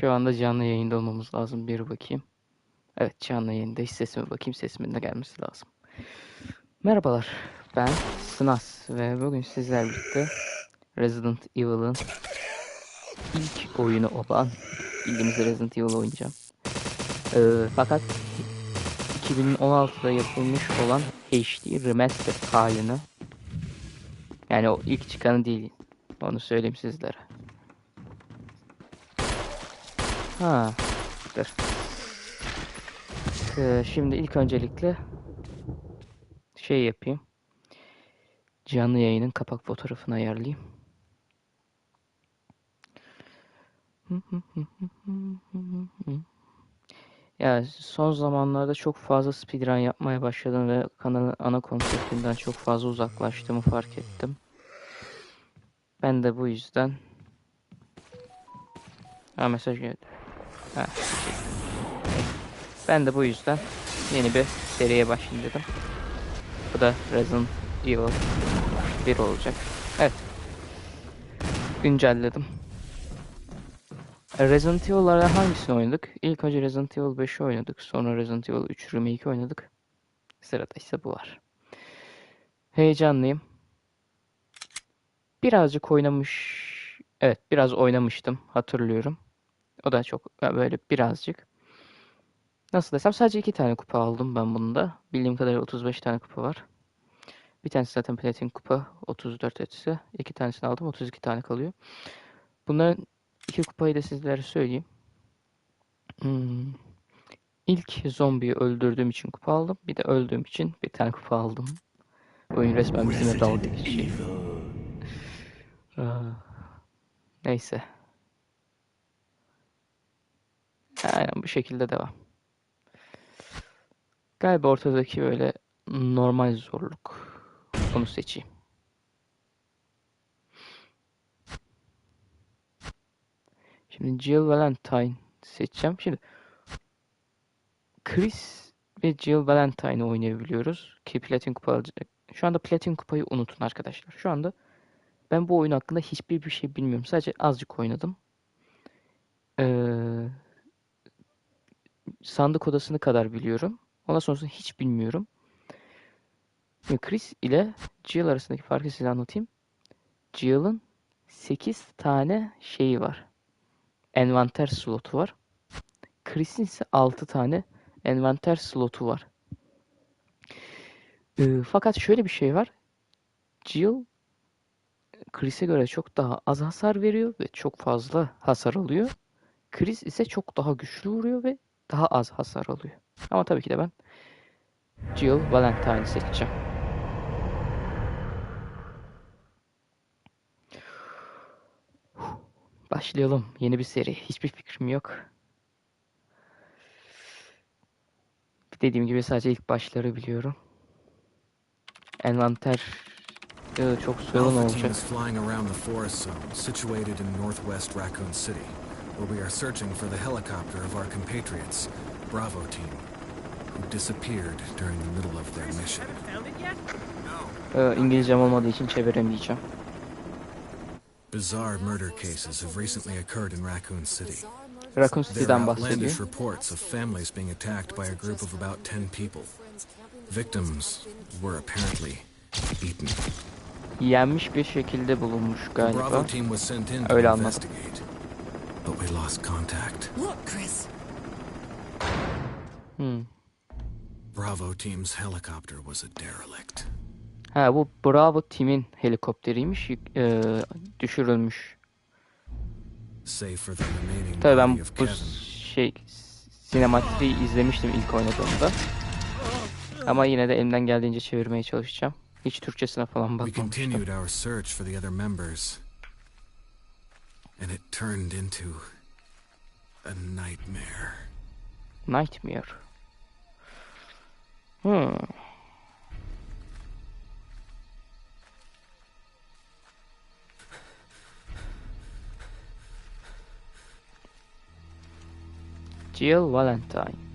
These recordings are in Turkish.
Şu anda canlı yayında olmamız lazım. Bir bakayım. Evet canlı yayındayız. Sesime bakayım. Sesimin de gelmesi lazım. Merhabalar. Ben Snas ve bugün sizlerle birlikte Resident Evil'ın ilk oyunu olan bildiğimiz Resident Evil oynayacağım. Ee, fakat 2016'da yapılmış olan HD Remastered halini yani o ilk çıkanı değil. Onu söyleyeyim sizlere. Ha, dur. Ee, şimdi ilk öncelikle şey yapayım. Canlı yayının kapak fotoğrafını ayarlayayım. Ya son zamanlarda çok fazla speedrun yapmaya başladım ve kanalın ana konseptinden çok fazla uzaklaştığımı fark ettim. Ben de bu yüzden Ha mesaj geldi. Ben de bu yüzden yeni bir seriye başlayayım dedim. Bu da Resident Evil 1 olacak. Evet. Güncelledim. Resident Evil'lardan hangisini oynadık? İlk önce Resident Evil 5'i oynadık. Sonra Resident Evil 3 Remake oynadık. Sırada ise bu var. Heyecanlıyım. Birazcık oynamış... Evet biraz oynamıştım. Hatırlıyorum. O da çok böyle birazcık. Nasıl desem sadece iki tane kupa aldım ben bunda. Bildiğim kadarıyla 35 tane kupa var. Bir tanesi zaten platin kupa 34 etse. iki tanesini aldım 32 tane kalıyor. Bunların iki kupayı da sizlere söyleyeyim. Hmm. İlk zombiyi öldürdüğüm için kupa aldım. Bir de öldüğüm için bir tane kupa aldım. Oyun resmen bizimle dalga geçiyor. Aa, Neyse. Aynen bu şekilde devam. Galiba ortadaki böyle normal zorluk. Onu seçeyim. Şimdi Jill Valentine seçeceğim. Şimdi Chris ve Jill Valentine'ı oynayabiliyoruz. Ki Platin Kupa. Şu anda Platin Kupayı unutun arkadaşlar. Şu anda ben bu oyun hakkında hiçbir bir şey bilmiyorum. Sadece azıcık oynadım. Ee, sandık odasını kadar biliyorum. Ondan sonrasını hiç bilmiyorum. Chris ile Jill arasındaki farkı size anlatayım. Jill'ın 8 tane şeyi var. Envanter slotu var. Chris'in ise 6 tane envanter slotu var. Ee, fakat şöyle bir şey var. Jill Chris'e göre çok daha az hasar veriyor ve çok fazla hasar alıyor. Chris ise çok daha güçlü vuruyor ve daha az hasar alıyor. Ama tabii ki de ben Jill Valentine'i seçeceğim. Başlayalım. Yeni bir seri. Hiçbir fikrim yok. Dediğim gibi sadece ilk başları biliyorum. Envanter e, çok sorun olacak. Where we are searching for the helicopter of our compatriots, Bravo team, who disappeared during the middle of their mission. İngilizcem olmadığı için çeviremeyeceğim. Bizarre murder cases have recently occurred in Raccoon City. Raccoon There City'den are bahsediyor. outlandish reports of families being attacked by a group of about 10 people. Victims were apparently eaten. Yenmiş bir şekilde bulunmuş galiba. Bravo team was sent in to Öyle anladım. But we lost contact. Look, Chris. Hmm. Bravo team's helicopter was a derelict. Ha bu Bravo Team'in helikopteriymiş. e, düşürülmüş. Save for the remaining Tabii ben bu Kevin. şey sinematiği izlemiştim ilk oynadığımda. Ama yine de elimden geldiğince çevirmeye çalışacağım. Hiç Türkçesine falan We bakmamıştım. And it turned into a nightmare. Nightmare. Hmm. Jill Valentine.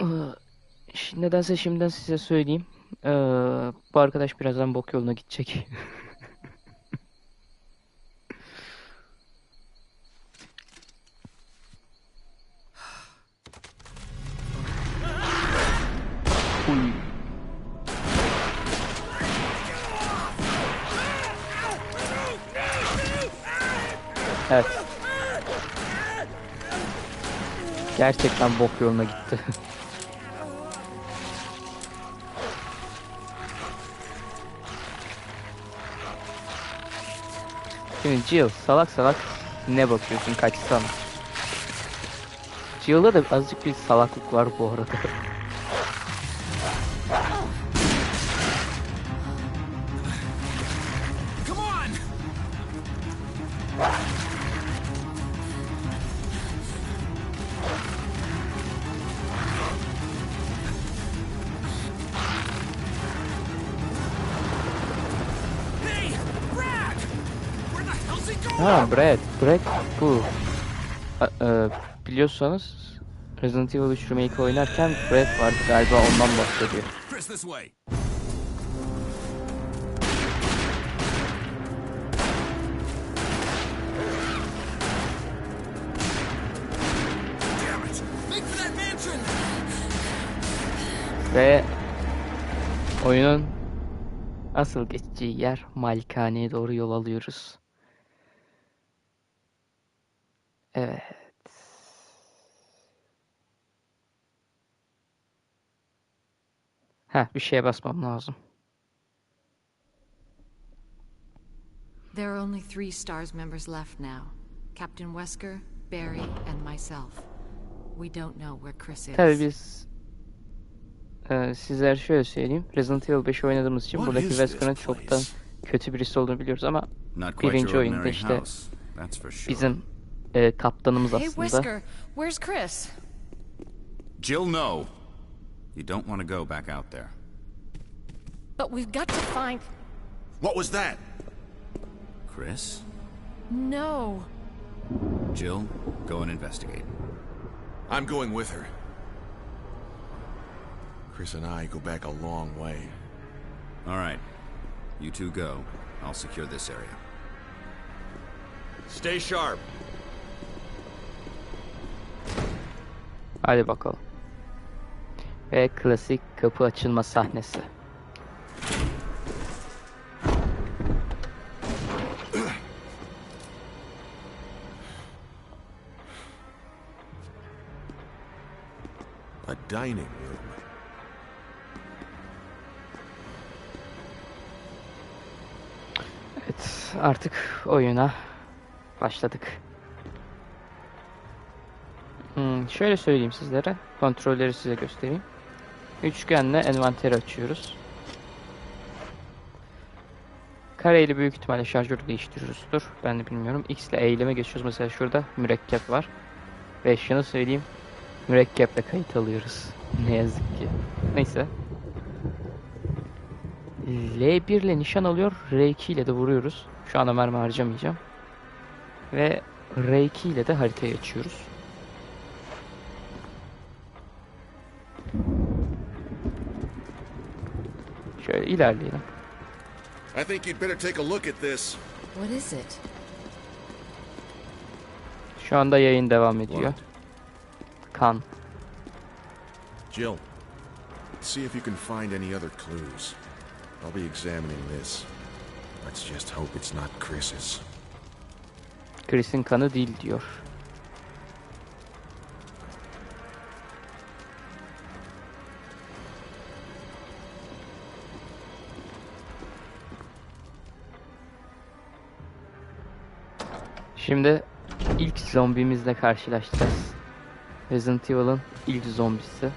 Şimdi Nedense şimdiden size söyleyeyim. Ee, bu arkadaş birazdan bok yoluna gidecek. Evet. Gerçekten bok yoluna gitti. Şimdi Jill salak salak ne bakıyorsun kaçsana. Jill'da da azıcık bir salaklık var bu arada. Brad, Brad bu. A- e, biliyorsanız Resident Evil 3 Remake oynarken Brad vardı galiba ondan bahsediyor. Ve oyunun asıl geçeceği yer Malikaneye doğru yol alıyoruz. Evet. Ha bir şeye basmam lazım. There are only three STARS members left now Captain Wesker, Barry, and myself. We don't know where Chris is. Tabii biz e, sizler şöyle söyleyeyim. Resident Evil 5 oynadığımız için buradaki Wesker'ın çoktan kötü birisi olduğunu biliyoruz ama birinci oyunda işte bizim e, kaptanımız Hey, aslında. Wesker, where's Chris? Jill, no. You don't want to go back out there. But we've got to find. What was that? Chris? No. Jill, go and investigate. I'm going with her. Chris and I go back a long way. All right. You two go. I'll secure this area. Stay sharp. Hadi bakalım. Ve klasik kapı açılma sahnesi. A dining room. Evet, artık oyuna başladık. Hmm, şöyle söyleyeyim sizlere. Kontrolleri size göstereyim. Üçgenle envanteri açıyoruz. Kareyle büyük ihtimalle şarjörü değiştiriyoruzdur. Ben de bilmiyorum. X ile eyleme geçiyoruz. Mesela şurada mürekkep var. Ve şunu söyleyeyim. Mürekkeple kayıt alıyoruz. Ne yazık ki. Neyse. L1 ile nişan alıyor. R2 ile de vuruyoruz. Şu anda mermi harcamayacağım. Ve R2 ile de haritayı açıyoruz. Şöyle ilerleyelim. I think you'd better take a look at this. What is it? Şu anda yayın devam ediyor. Kan. Jill, see if you can find any other clues. I'll be examining this. Let's just hope it's not Chris's. Chris'in kanı değil diyor. Şimdi ilk zombimizle karşılaşacağız. Resident Evil'ın ilk zombisi.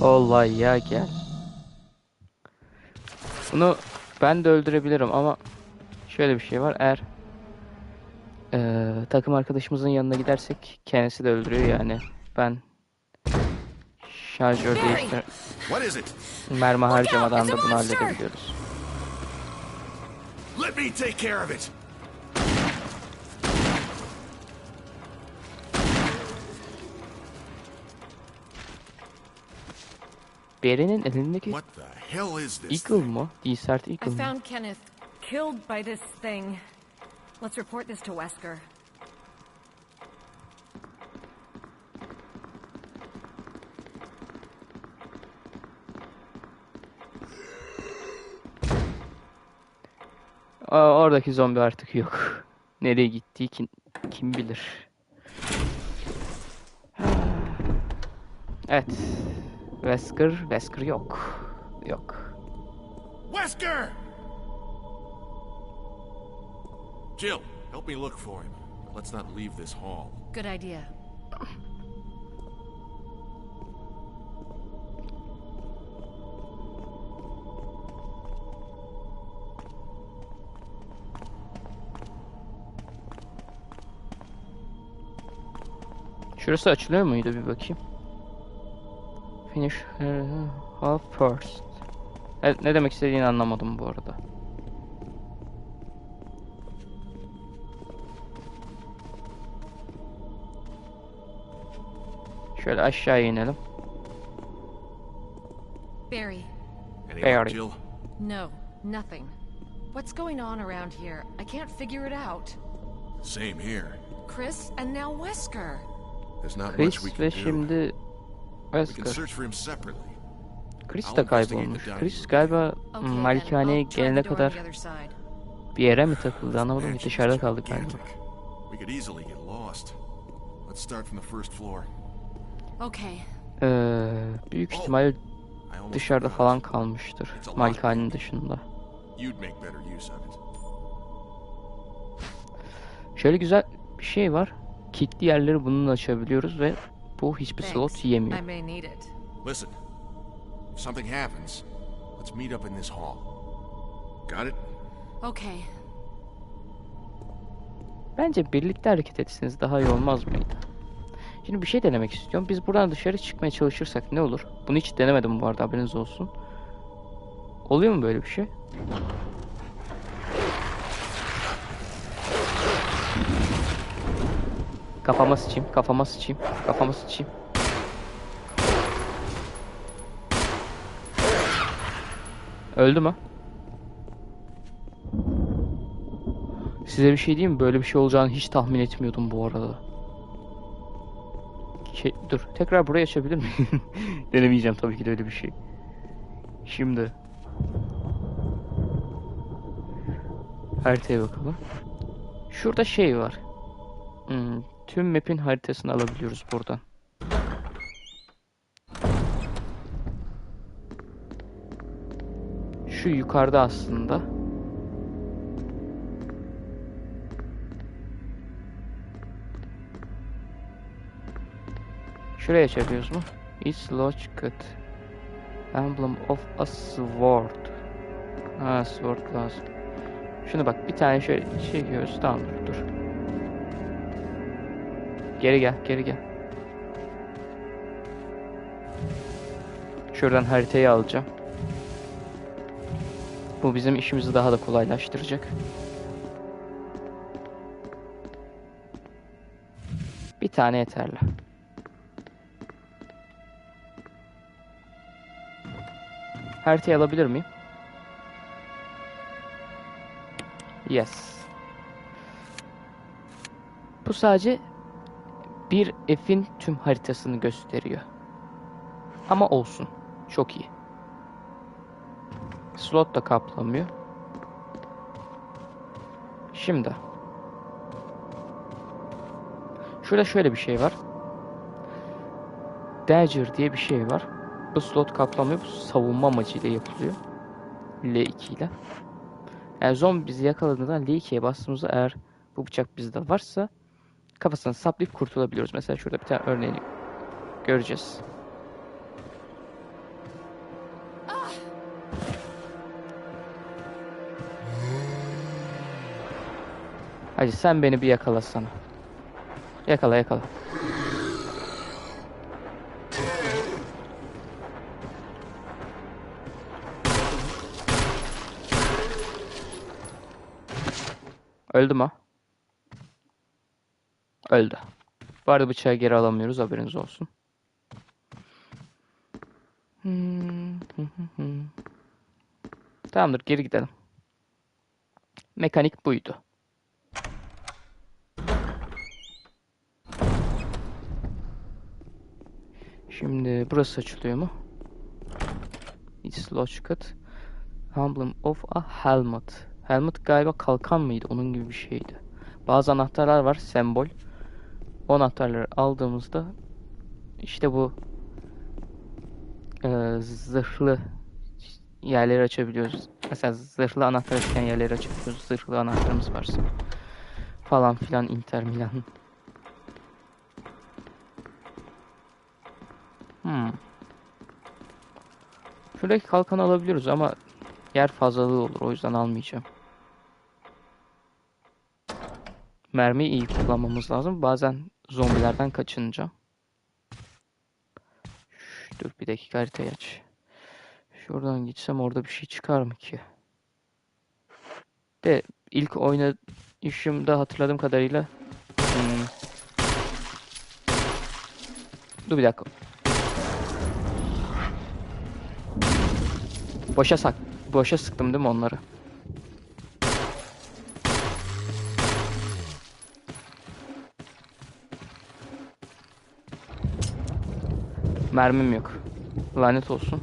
Olay ya gel. Bunu ben de öldürebilirim ama şöyle bir şey var. Eğer eee, takım arkadaşımızın yanına gidersek kendisi de öldürüyor yani. Ben Şarjör değiştir. Mermi harcamadan da bunu halledebiliyoruz. Let me take care of it. Bere'nin elindeki? Eagle mu? Desert I Eagle mu? found Kenneth killed by this thing. Let's report this to Wesker. Aa, oradaki zombi artık yok. Nereye gittiği kim, kim bilir. Evet. Wesker, Wesker yok. Yok. Wesker! Jill, help me look for him. Let's not leave this hall. Good idea. Şurası açılıyor muydu bir bakayım. Finish half first. Evet, ne demek istediğini anlamadım bu arada. Şöyle aşağı inelim. Barry. Barry. No, nothing. What's going on around here? I can't figure it out. Same here. Chris and now Wesker. There's not much Chris we can ve do. şimdi We can search for him separately. Chris de kaybolmuş. Chris galiba then malikaneye gelene kadar bir yere mi takıldı anlamadım. Dışarıda kaldık galiba. We could easily get lost. Let's start from the first floor. Okay. Ee, büyük ihtimal dışarıda falan kalmıştır. Malikanenin dışında. Şöyle güzel bir şey var. Kilitli yerleri bununla açabiliyoruz ve bu hiçbir slot yemiyor. Listen, if something happens, let's meet up in this hall. Got it? Okay. Bence birlikte hareket etseniz daha iyi olmaz mıydı? Şimdi bir şey denemek istiyorum. Biz buradan dışarı çıkmaya çalışırsak ne olur? Bunu hiç denemedim bu arada haberiniz olsun. Oluyor mu böyle bir şey? Kafama sıçayım, kafama sıçayım, kafama sıçayım. Öldü mü? Size bir şey diyeyim mi? Böyle bir şey olacağını hiç tahmin etmiyordum bu arada. Şey, dur, tekrar burayı açabilir miyim? Denemeyeceğim tabii ki de öyle bir şey. Şimdi. Haritaya bakalım. Şurada şey var. Hmm, tüm map'in haritasını alabiliyoruz buradan. Şu yukarıda aslında. Şuraya açabiliyoruz mu? It's locked. Emblem of a sword. Ha sword lazım. Şunu bak bir tane şöyle çekiyoruz. Tamam dur dur. Geri gel geri gel. Şuradan haritayı alacağım. Bu bizim işimizi daha da kolaylaştıracak. Bir tane yeterli. Haritayı alabilir miyim? Yes. Bu sadece bir F'in tüm haritasını gösteriyor. Ama olsun. Çok iyi. Slot da kaplamıyor. Şimdi. Şurada şöyle bir şey var. Dagger diye bir şey var. Bu slot kaplamıyor. Bu savunma amacıyla yapılıyor. L2 ile. Yani zombi bizi yakaladığında L2'ye bastığımızda eğer bu bıçak bizde varsa kafasını saplayıp kurtulabiliyoruz. Mesela şurada bir tane örneğini göreceğiz. Hadi sen beni bir yakalasana. Yakala yakala. Öldü mü? Öldü. Bu arada bıçağı geri alamıyoruz haberiniz olsun. Tamamdır geri gidelim. Mekanik buydu. Şimdi burası açılıyor mu? It's locked. Emblem of a helmet. Helmet galiba kalkan mıydı? Onun gibi bir şeydi. Bazı anahtarlar var, sembol. O anahtarları aldığımızda işte bu eee, zırhlı yerleri açabiliyoruz. Mesela zırhlı anahtar açan yerleri açabiliyoruz. Zırhlı anahtarımız varsa. Falan filan Inter Milan. Hmm. Şuradaki kalkanı alabiliyoruz ama yer fazlalığı olur. O yüzden almayacağım. Mermiyi iyi kullanmamız lazım. Bazen zombilerden kaçınca. Dur bir dakika haritayı aç. Şuradan gitsem orada bir şey çıkar mı ki? De ilk oynayışımda hatırladığım kadarıyla hmm. Dur bir dakika. Boşa sak boşa sıktım değil mi onları? Mermim yok. Lanet olsun.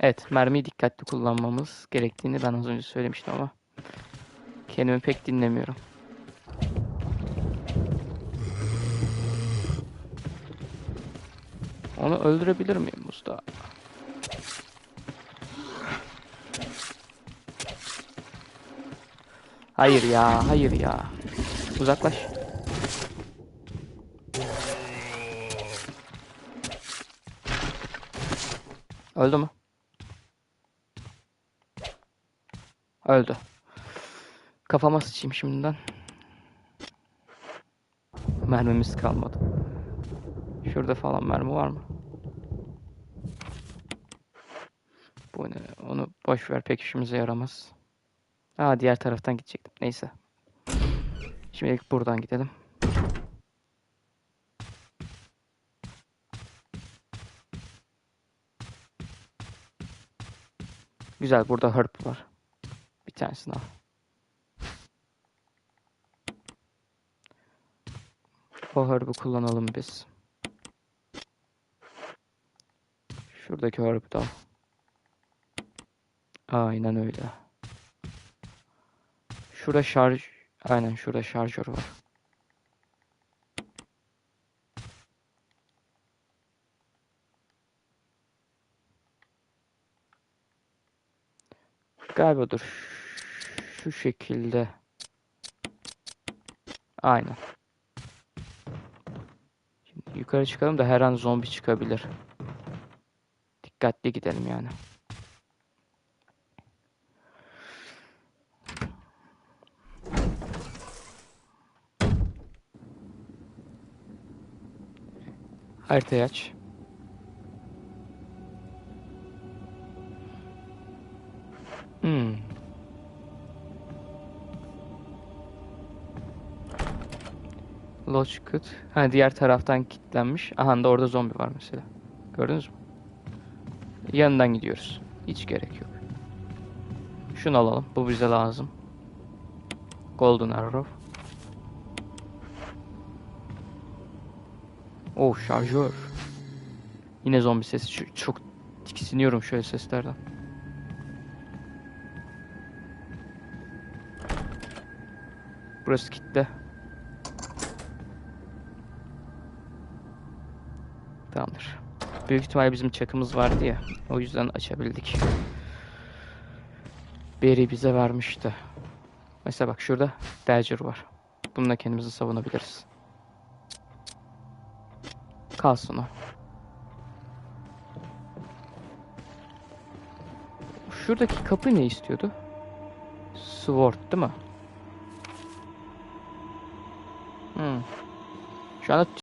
Evet, mermiyi dikkatli kullanmamız gerektiğini ben az önce söylemiştim ama kendimi pek dinlemiyorum. Onu öldürebilir miyim usta? Hayır ya, hayır ya. Uzaklaş. Öldü mü? Öldü. Kafama sıçayım şimdiden. Mermimiz kalmadı. Şurada falan mermi var mı? Bu ne? Onu boş ver pek işimize yaramaz. Aa diğer taraftan gidecektim. Neyse. Şimdilik buradan gidelim. Güzel burada herb var. Bir tanesini al. O herb'ı kullanalım biz. Şuradaki herb'ı da al. Aynen öyle. Şurada şarj... Aynen şurada şarjör var. Galiba dur. Şu şekilde. Aynen. Şimdi yukarı çıkalım da her an zombi çıkabilir. Dikkatli gidelim yani. Haritayı aç. Hmm. Locked. Ha diğer taraftan kilitlenmiş. Aha da orada zombi var mesela. Gördünüz mü? Yanından gidiyoruz. Hiç gerek yok. Şunu alalım. Bu bize lazım. Golden Arrow. Oh şarjör. Yine zombi sesi. Çok tiksiniyorum şöyle seslerden. Burası kitle. Tamamdır. Büyük ihtimal bizim çakımız vardı ya. O yüzden açabildik. Beri bize vermişti. Mesela bak şurada Dagger var. Bununla kendimizi savunabiliriz. Kalsın o. Şuradaki kapı ne istiyordu? Sword değil mi? Hmm. Şu anda